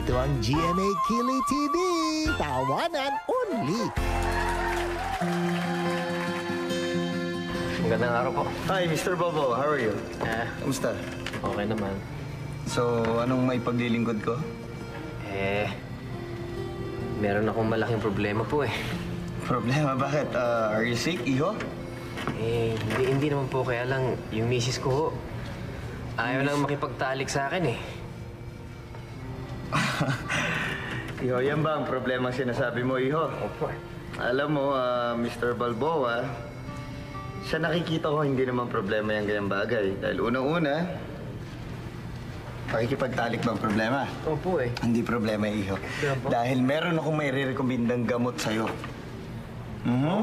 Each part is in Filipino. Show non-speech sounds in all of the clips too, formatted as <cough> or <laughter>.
Ito ang GMA Kili TV. Tawanan only. Magandang araw po. Hi, Mr. Bobo. How are you? Eh, Kamusta? okay naman. So, anong may paglilingkod ko? Eh, meron akong malaking problema po eh. Problema, <laughs> bakit? Ah, are you sick, iho? Eh, hindi, hindi naman po kaya lang yung misis ko ho. Ayaw lang makipagtalik sa akin eh. Iho, yan ba ang problema sinasabi mo, iho? Opo. Alam mo, ah, Mr. Balboa, sa nakikita ko hindi naman problema yung ganyang bagay. Dahil unang-una, pakikipagtalik ba ang problema? Opo eh. Hindi problema, iho. Dahil meron akong may re-recommendang gamot sa'yo. Mhm.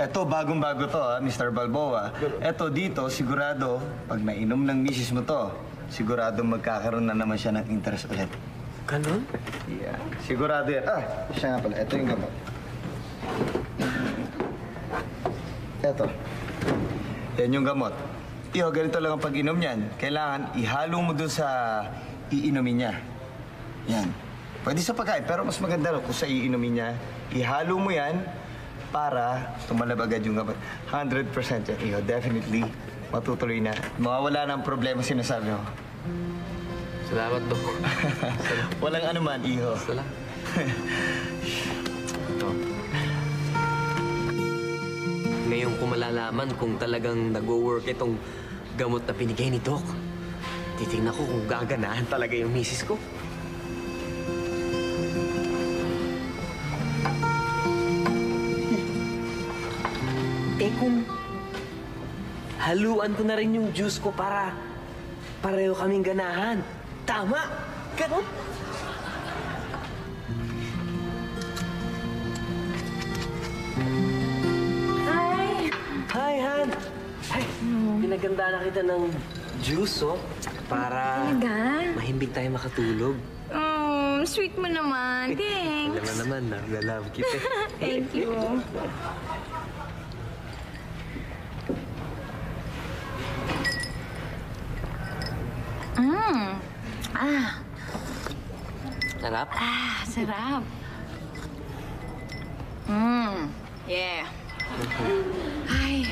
Ito, bagong-bago to, ha, Mr. Balboa. Ito dito, sigurado, pag nainom ng misis mo to, sigurado magkakaroon na naman siya ng interest ulit. Ganon? Yeah. Sigurado yan. Ah, siya nga pala. Ito yung gamot. Ito. Yan yung gamot. Iyo, ganito lang ang pag-inom niyan. Kailangan ihalo mo dun sa iinumin niya. Yan. Pwede sa pagkain, pero mas maganda rin kung sa iinumin niya. Ihalo mo yan para tumalab agad yung gamot. 100% yan. Iyo, definitely matutuloy na. Mawawala na ang problema sinasabi mo. Salamat, Dok. <laughs> Walang anuman, iho. Salamat. Ito. Ngayon ko malalaman kung talagang nag-work itong gamot na binigay ni Doc. Titingnan ko kung gaganahan talaga yung misis ko. Eh kung haluan ko na rin yung juice ko para pareho kaming ganahan. Tama! Ganon! Hi! Hi, Han! Ay, pinaganda na kita ng juice, oh. Para Talaga? mahimbing tayo makatulog. Oh, sweet mo naman. Alam mo Thanks. naman na, love kita. <laughs> eh. Thank you. Mmm. Ah, Sarap? ah, sarap. Mmm. Yeah. Ay,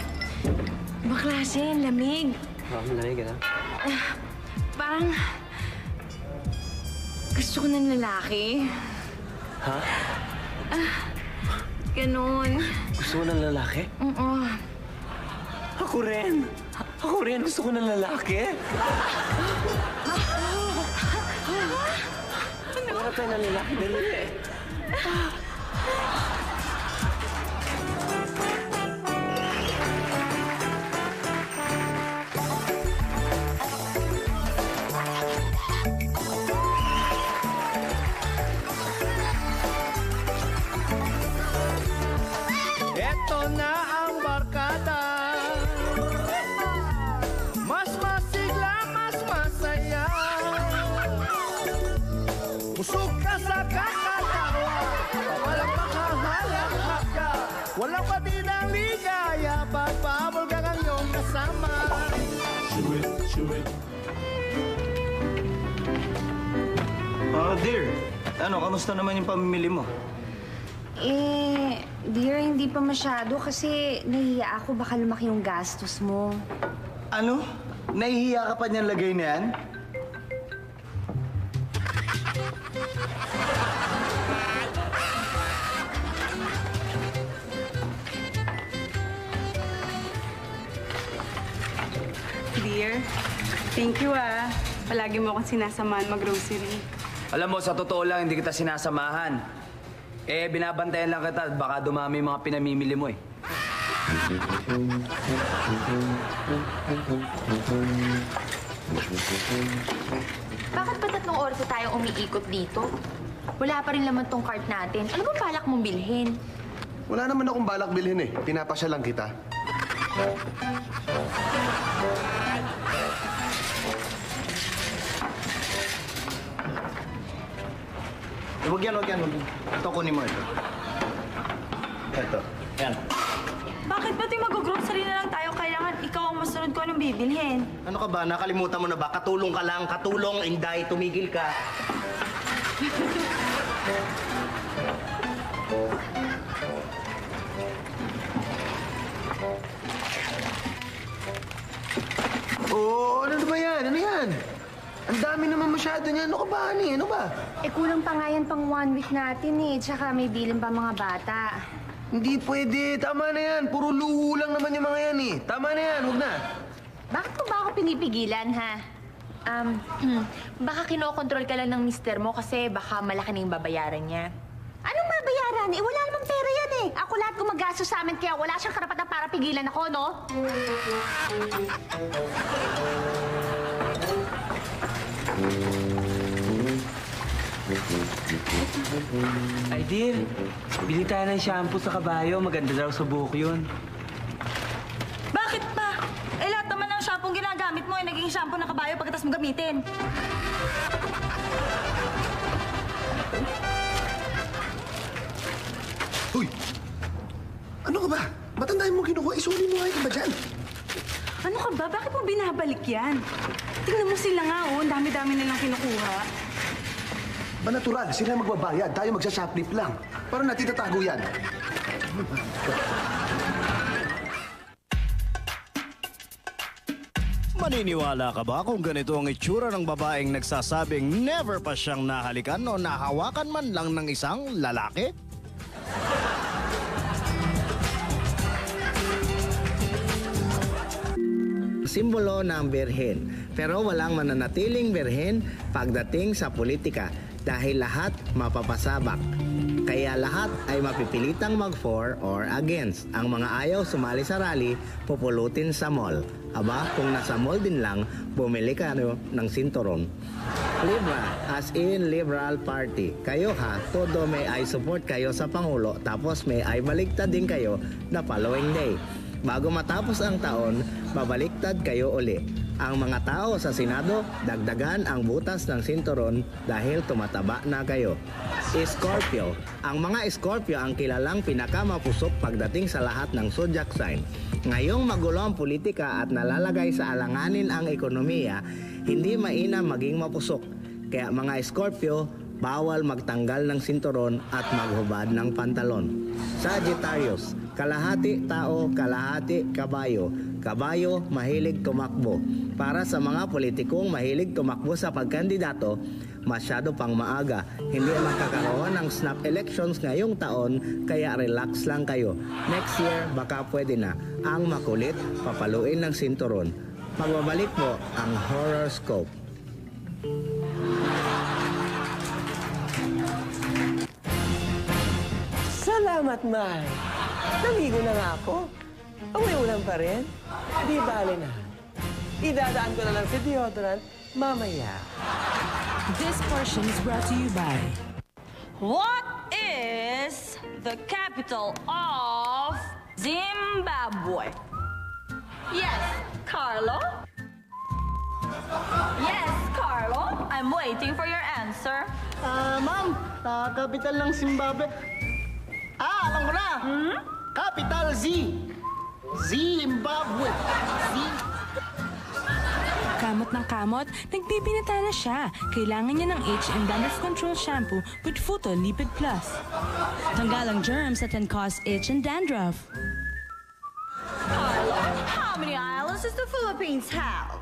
baklase, lamig. Parang lamig, ano? Parang gusto ko ng lalaki. Ha? Ganon. Gusto mo ng lalaki? Oo. Ako rin! Ako rin! Gusto ko ng lalaki! Wala <laughs> tayo Ano, kamusta naman yung pamimili mo? Eh, dear, hindi pa masyado kasi nahiya ako baka lumaki yung gastos mo. Ano? Nahihiya ka pa niyang lagay na yan? Dear, thank you ah. Palagi mo akong sinasamahan mag-grocery. Alam mo, sa totoo lang, hindi kita sinasamahan. Eh, binabantayan lang kita at baka dumami yung mga pinamimili mo eh. Bakit ba tatlong oras na tayong umiikot dito? Wala pa rin laman tong cart natin. Ano bang balak mong bilhin? Wala naman akong balak bilhin eh. Pinapasya lang kita. Huwag yan, huwag yan, huwag yan. Ito, kunin mo ito. Ito. Yan. Bakit ba tuwing mag-grocery na lang tayo, kailangan ikaw ang masunod ko anong bibilhin? Ano ka ba? Nakalimutan mo na ba? Katulong ka lang, katulong, inday, tumigil ka. Ang dami naman masyado niyan. Ano ka ba, Ani? Ano ba? Eh, kulang pa nga yan pang one week natin eh. Tsaka may bilin pa mga bata. Hindi pwede. Tama na yan. Puro luho lang naman yung mga yan eh. Tama na yan. Huwag na. Bakit mo ba ako pinipigilan, ha? Um, <clears throat> baka kinokontrol ka lang ng mister mo kasi baka malaki na yung babayaran niya. Anong babayaran? Eh, wala namang pera yan eh. Ako lahat gumagastos sa amin, kaya wala siyang karapatan para pigilan ako, no? Ay, dear. Bili tayo ng shampoo sa kabayo. Maganda daw sa buhok yun. Bakit pa? Eh, lahat naman ng shampoo ginagamit mo ay naging shampoo ng kabayo pagkatapos mo gamitin. Hoy! Ano ka ba? Ba't ang dami mo kinukuha? Isuli mo nga yung iba dyan. Ano ka ba? Bakit mo binabalik yan? Tingnan mo sila nga, oh. Ang dami-dami nilang kinukuha. Ba natural, sila magbabayad. Tayo magsashoplift lang. Parang natin tatago yan. Maniniwala ka ba kung ganito ang itsura ng babaeng nagsasabing never pa siyang nahalikan o nahawakan man lang ng isang lalaki? Simbolo ng birhen. Pero walang mananatiling birhen pagdating sa politika dahil lahat mapapasabak. Kaya lahat ay mapipilitang mag for or against. Ang mga ayaw sumali sa rally, pupulutin sa mall. Aba, kung nasa mall din lang, bumili ka no, ng sinturon. Libra, as in Liberal Party. Kayo ha, todo may ay support kayo sa Pangulo, tapos may ay baligtad din kayo na following day. Bago matapos ang taon, babaliktad kayo uli. Ang mga tao sa Senado, dagdagan ang butas ng sinturon dahil tumataba na kayo. Scorpio. Ang mga Scorpio ang kilalang pinakamapusok pagdating sa lahat ng zodiac sign. Ngayong magulo ang politika at nalalagay sa alanganin ang ekonomiya, hindi mainam maging mapusok. Kaya mga Scorpio, bawal magtanggal ng sinturon at maghubad ng pantalon. Sagittarius, kalahati tao, kalahati kabayo. Kabayo, mahilig tumakbo. Para sa mga politikong mahilig tumakbo sa pagkandidato, masyado pang maaga. Hindi makakaroon ng snap elections ngayong taon, kaya relax lang kayo. Next year, baka pwede na. Ang makulit, papaluin ng sinturon. Magbabalik po ang horoscope. Salamat, Mai. Naligo na nga ako. Amoy ulam pa rin. Di bale na. Idadaan ko na lang sa deodorant mamaya. This portion is brought to you by What is the capital of Zimbabwe? Yes, Carlo? Yes, Carlo. I'm waiting for your answer. Ah, ma'am, sa capital ng Zimbabwe. Ah, alam ko na. Capital Z. Zimbabwe. Z. Kamot ng kamot, nagbibinata na siya. Kailangan niya ng H and Dandruff Control Shampoo with Futo Lipid Plus. Tanggal ang germs that can cause itch and dandruff. Carlo, how many islands does the Philippines have?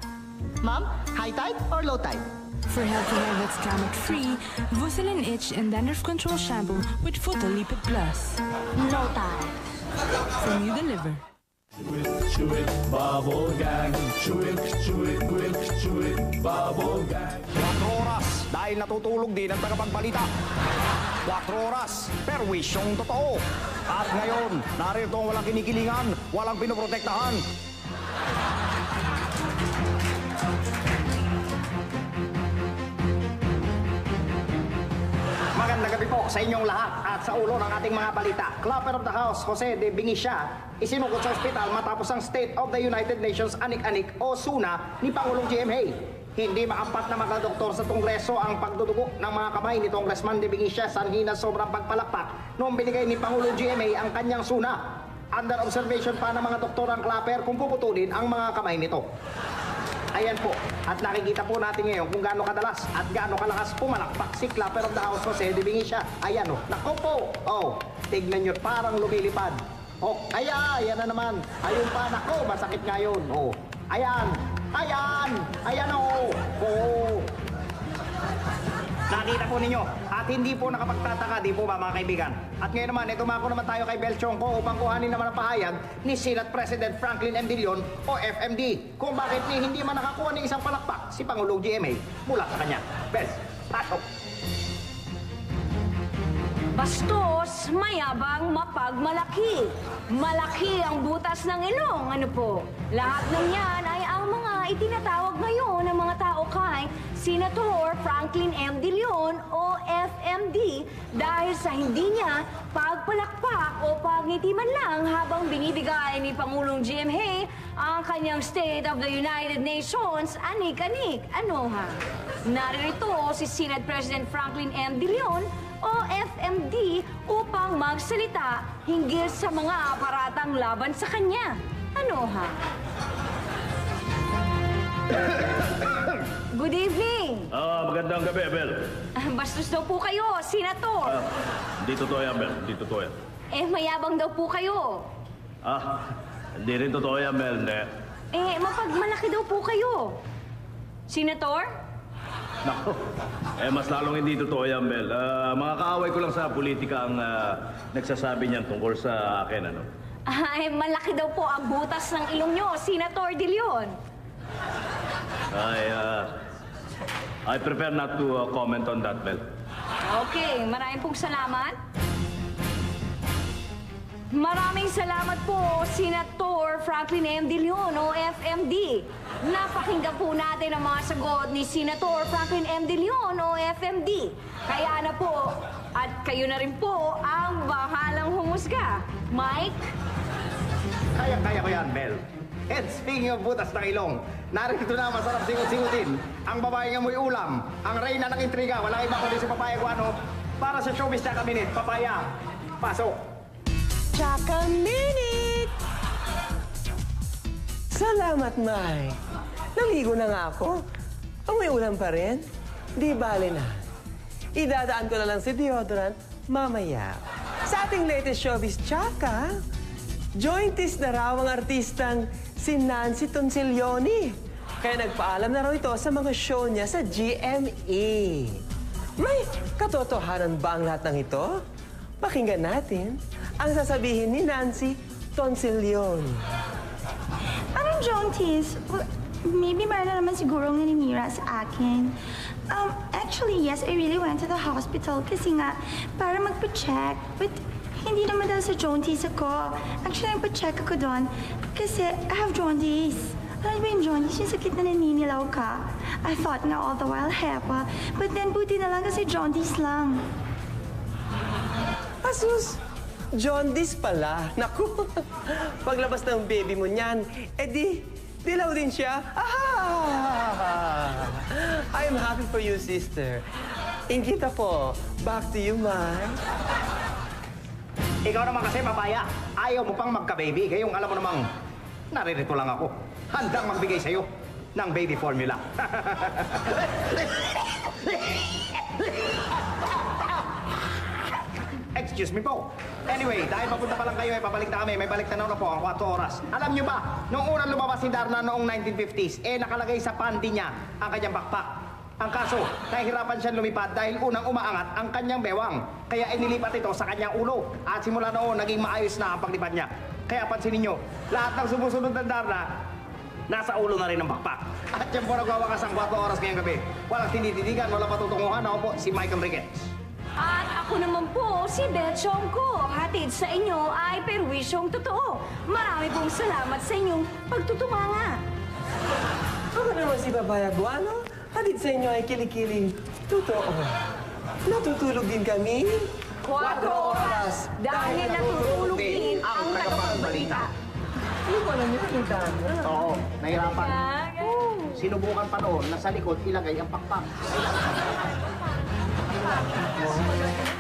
Ma'am, high tide or low tide? For healthy hair that's kamot-free, Vuselin Itch and Dandruff Control Shampoo with Futo Lipid Plus. No time. From you deliver. Quatro oras dahil natutulog din ang tagapagbalita. Quatro oras, perwisyong totoo. At ngayon, narito ang walang kinikilingan, walang pinoprotektahan. Gabi po sa inyong lahat at sa ulo ng ating mga balita. Clapper of the House, Jose de Bingisya, isinukot sa ospital matapos ang State of the United Nations Anik-Anik o SUNA ni Pangulong GMA. Hindi makampat na mga doktor sa Kongreso ang pagdudugo ng mga kamay ni Congressman de Bingisya sanhi na sobrang pagpalakpak noong binigay ni Pangulong GMA ang kanyang SUNA. Under observation pa ng mga doktor ang Clapper kung puputulin ang mga kamay nito. Ayan po. At nakikita po natin ngayon kung gaano kadalas at gaano kalakas pumalakpak si Clapper of the House Jose de Bingisha. Ayan o. Nako po. Oh, tignan nyo, parang lumilipad. Oh, ayan, ayan na naman. Ayun pa, nako, masakit nga yun. Oh, ayan, ayan, ayan o. Oh. Nakita po ninyo at hindi po nakapagtataka, di po ba mga kaibigan? At ngayon naman, ito mako naman tayo kay Bel Chongko upang kuhanin naman ang pahayag ni Senate President Franklin M. Dillon o FMD kung bakit ni hindi man nakakuha ng isang palakpak si Pangulong GMA mula sa kanya. Bel, pasok! Bastos, mayabang, mapagmalaki. Malaki ang butas ng ilong. Ano po? Lahat ng yan ay ang mga itinatawag ngayon ng mga tao kay Senator Franklin M. De Leon o FMD dahil sa hindi niya pagpalakpak o pagngiti man lang habang binibigay ni Pangulong Hay ang kanyang State of the United Nations anik-anik. Ano ha? Naririto si Senate President Franklin M. De Leon o FMD upang magsalita hinggil sa mga aparatang laban sa kanya. Ano ha? <coughs> Good evening! Ah, magandang gabi, Bel. <laughs> Bastos daw po kayo, Senator. Di totoo yan, Bel. Di totoo yan. Eh, mayabang daw po kayo. Ah, <laughs> hindi rin totoo yan. Hindi. Eh, mapagmalaki daw po kayo. Senator? Naku, eh mas lalong hindi totoo yan, Bel. Ah, mga kaaway ko lang sa politika ang ah, nagsasabi niyan tungkol sa akin, ano? Ay, malaki daw po ang butas ng ilong nyo, Senator De Leon. I, ah, I prefer not to ah, comment on that, Bel. Okay, maraming pong salamat. Maraming salamat po, Senator Franklin M. De Leon o FMD. Napakinggan po natin ang mga sagot ni Senator Franklin M. De Leon o FMD. Kaya na po, at kayo na rin po ang bahalang humusga. Mike? Kaya-kaya ko yan, Bel. And speaking of butas ng ilong, narito na masarap singut-singutin. Ang babae nga muy ulam, ang reyna ng intriga, walang iba kundi si Papaya Guano. Para sa showbiz na kaminit, Papaya, pasok! Tsaka minute! Salamat, Mai. Naligo na nga ako. Amoy ulam pa rin. Di bale na. Idadaan ko na lang si deodorant mamaya. Sa ating latest showbiz tsaka, jointis na raw ang artistang si Nancy Tonsilioni. Kaya nagpaalam na raw ito sa mga show niya sa GMA. May katotohanan ba ang lahat ng ito? Pakinggan natin ang sasabihin ni Nancy Tonsilioni. Anong jaunties? Well, maybe meron na naman siguro naninira sa akin. Um, actually, yes, I really went to the hospital kasi nga, para magpa-check. But hindi naman dahil sa jaunties ako. Actually, nagpa-check ako doon kasi I have jaunties. Alam mo yung jaunties, yung sakit na naninilaw ka. I thought na all the while hepa, but then buti na lang kasi jaunties lang. Asus! Jaundice pala. Naku, <laughs> paglabas ng baby mo niyan, edi, dilaw din siya. Ah! I'm happy for you, sister. Ingkita po. Back to you, Mai. Ikaw naman kasi, Papaya, ayaw mo pang magka-baby. Kayong alam mo namang, naririto lang ako. Handang magbigay sa'yo ng baby formula. <laughs> Excuse me po. Anyway, dahil papunta pa lang kayo, eh, pabalik na kami. May balik tanaw na po ang 4 oras. Alam nyo ba, noong unang lumabas si Darna noong 1950s, eh nakalagay sa panty niya ang kanyang backpack. Ang kaso, nahihirapan siyang lumipad dahil unang umaangat ang kanyang bewang. Kaya inilipat ito sa kanyang ulo. At simula noon, naging maayos na ang paglipad niya. Kaya pansinin nyo, lahat ng sumusunod ng Darna, nasa ulo na rin ang backpack. At yan po nagwawakas ang 4 oras ngayong gabi. Walang tinititigan, walang patutunguhan. Ako po, si Michael Ricketts. At ako naman po, si Beth Chongko. Hatid sa inyo ay perwisyong totoo. Marami pong salamat sa inyong pagtutunganga. Ako naman si Babaya Guano. Hatid sa inyo ay kilikiling totoo. Natutulog din kami. 4 oras dahil natutulog din ang tagapagbalita. Hindi ko alam yun, kita na. Oo, nahirapan. Sinubukan pa noon na sa likod ilagay ang pakpak. Thank you.